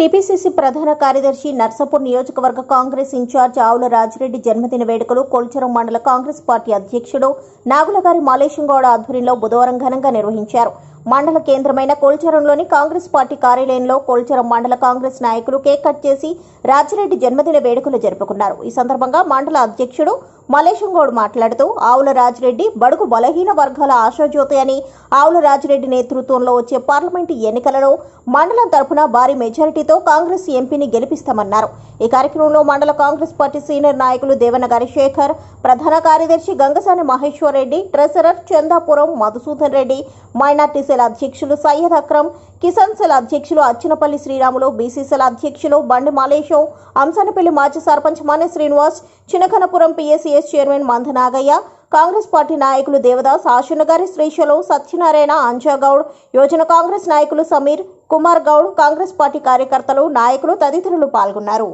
TPCC ప్రధాన కార్యదర్శి నర్సాపూర్ నియోజకవర్గ కాంగ్రెస్ ఇన్ఛార్జ్ ఆవుల రాజిరెడ్డి జన్మదిన వేడుకలు కొల్చరం మండల కాంగ్రెస్ పార్టీ అధ్యక్షుడు నాగులగారి మాలేశంగౌడ ఆధ్వర్యంలో బుధవారం ఘనంగా నిర్వహించారు. మండల కేంద్రమైన కోల్చరంలోని కాంగ్రెస్ పార్టీ కార్యాలయంలో కోల్చరం మండల కాంగ్రెస్ నాయకులు కేక్ కట్ చేసి రాజిరెడ్డి జన్మదిన వేడుకలు జరుపుకున్నారు. ఈ సందర్భంగా మండల అధ్యక్షుడు మలేశంగౌడ్ మాట్లాడుతూ ఆవుల రాజిరెడ్డి బడుగు బలహీన వర్గాల ఆశాజ్యోతి అని ఆవుల రాజిరెడ్డి నేతృత్వంలో వచ్చే పార్లమెంటు ఎన్నికలలో మండలం తరఫున భారీ మెజారిటీతో కాంగ్రెస్ ఎంపీని గెలిపిస్తామన్నారు. ఈ కార్యక్రమంలో మండల కాంగ్రెస్ పార్టీ సీనియర్ నాయకులు దేవనగారి శేఖర్ ప్రధాన కార్యదర్శి Gangasani Maheshwar Reddy treasurer Chandapuram Madhusudan Reddy minority cell అధ్యక్షులు సయ్యద్ అక్రమ్ కిసాన్ సెల్ అధ్యక్షులు అచ్చినపల్లి శ్రీరాములు బీసీ సెల్ అధ్యక్షులు బండి మాలేశం అంసనపల్లి మాజీ సర్పంచ్ మానే శ్రీనివాస్ చినకనపురం పిఎస్సిఎస్ చైర్మన్ మంద నాగయ్య కాంగ్రెస్ పార్టీ నాయకులు దేవదాస్ ఆశునగారి శ్రీశైలం సత్యనారాయణ అంజాగౌడ్ యోజన కాంగ్రెస్ నాయకులు సమీర్ కుమార్ గౌడ్ కాంగ్రెస్ పార్టీ కార్యకర్తలు నాయకులు తదితరులు పాల్గొన్నారు.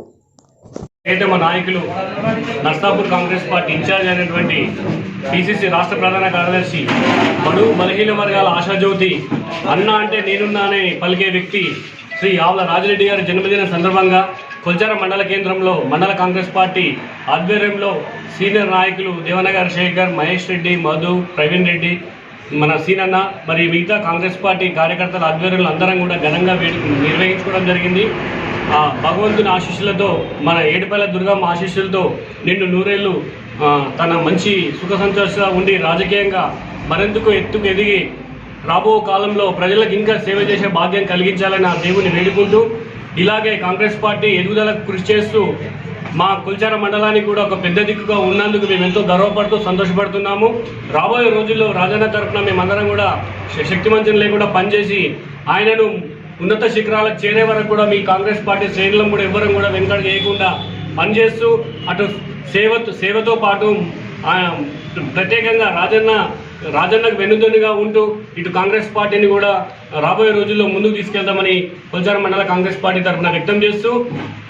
ప్రియతమ నాయకులు నర్సాపూర్ కాంగ్రెస్ పార్టీ ఇన్ఛార్జ్ అయినటువంటి పిసిసి రాష్ట్ర ప్రధాన కార్యదర్శి బడు బలహీన వర్గాల ఆశాజ్యోతి అన్న అంటే నేనున్నానే పలికే వ్యక్తి శ్రీ ఆవుల రాజిరెడ్డి గారి జన్మదిన సందర్భంగా కొల్చార మండల కేంద్రంలో మండల కాంగ్రెస్ పార్టీ ఆధ్వర్యంలో సీనియర్ నాయకులు దేవనగర్ శేఖర్ మహేష్ రెడ్డి మధు ప్రవీణ్ రెడ్డి మన సీనన్న మరి మిగతా కాంగ్రెస్ పార్టీ కార్యకర్తల ఆధ్వర్యంలో అందరం కూడా ఘనంగా వేడుక నిర్వహించుకోవడం జరిగింది. భగవంతుని ఆశీస్సులతో మన ఏడుపల్లి దుర్గమ్మ ఆశీస్సులతో నిన్ను నూరేళ్ళు తన మంచి సుఖ సంతోషంగా ఉండి రాజకీయంగా మరెందుకు ఎత్తుకు ఎదిగి రాబో కాలంలో ప్రజలకు ఇంకా సేవ చేసే భాగ్యం కలిగించాలని ఆ దేవుని వేడుకుంటూ ఇలాగే కాంగ్రెస్ పార్టీ ఎదుగుదలకు కృషి చేస్తూ మా కుల్చార మండలానికి కూడా ఒక పెద్ద దిక్కుగా ఉన్నందుకు మేము ఎంతో గర్వపడుతూ సంతోషపడుతున్నాము. రాబోయే రోజుల్లో రాజన్న తరఫున మేమందరం కూడా శక్తిమంతం లేకుండా పనిచేసి ఆయనను ఉన్నత శిఖరాలకు చేరే వరకు కూడా మీ కాంగ్రెస్ పార్టీ శ్రేణులను కూడా ఎవ్వరం కూడా వెనుకడు చేయకుండా పనిచేస్తూ అటు సేవ సేవతో పాటు ప్రత్యేకంగా రాజన్న రాజన్నకు వెన్నుదన్నుగా ఉంటూ ఇటు కాంగ్రెస్ పార్టీని కూడా రాబోయే రోజుల్లో ముందుకు తీసుకెళ్దామని కొల్చార మండల కాంగ్రెస్ పార్టీ తరఫున వ్యక్తం చేస్తూ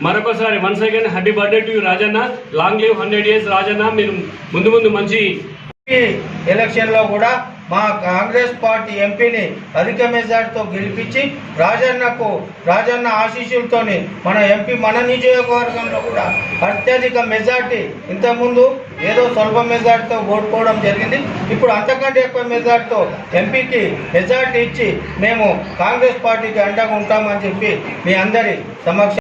మరొకసారి once again happy birthday to Rajanna. Long live hundred years Rajanna. మీరు ముందు ముందు మంచి ఎలక్షన్లో కూడా మా కాంగ్రెస్ పార్టీ ఎంపీని అధిక మెజార్టీతో గెలిపించి రాజన్నకు రాజన్న ఆశీస్సులతోని మన ఎంపీ మన నియోజకవర్గంలో కూడా అత్యధిక మెజార్టీ. ఇంతకుముందు ఏదో స్వల్ప మెజార్టీతో ఓడిపోవడం జరిగింది. ఇప్పుడు అంతకంటే ఎక్కువ మెజార్టీతో ఎంపీకి మెజార్టీ ఇచ్చి మేము కాంగ్రెస్ పార్టీకి అండగా ఉంటామని చెప్పి మీ అందరి సమక్ష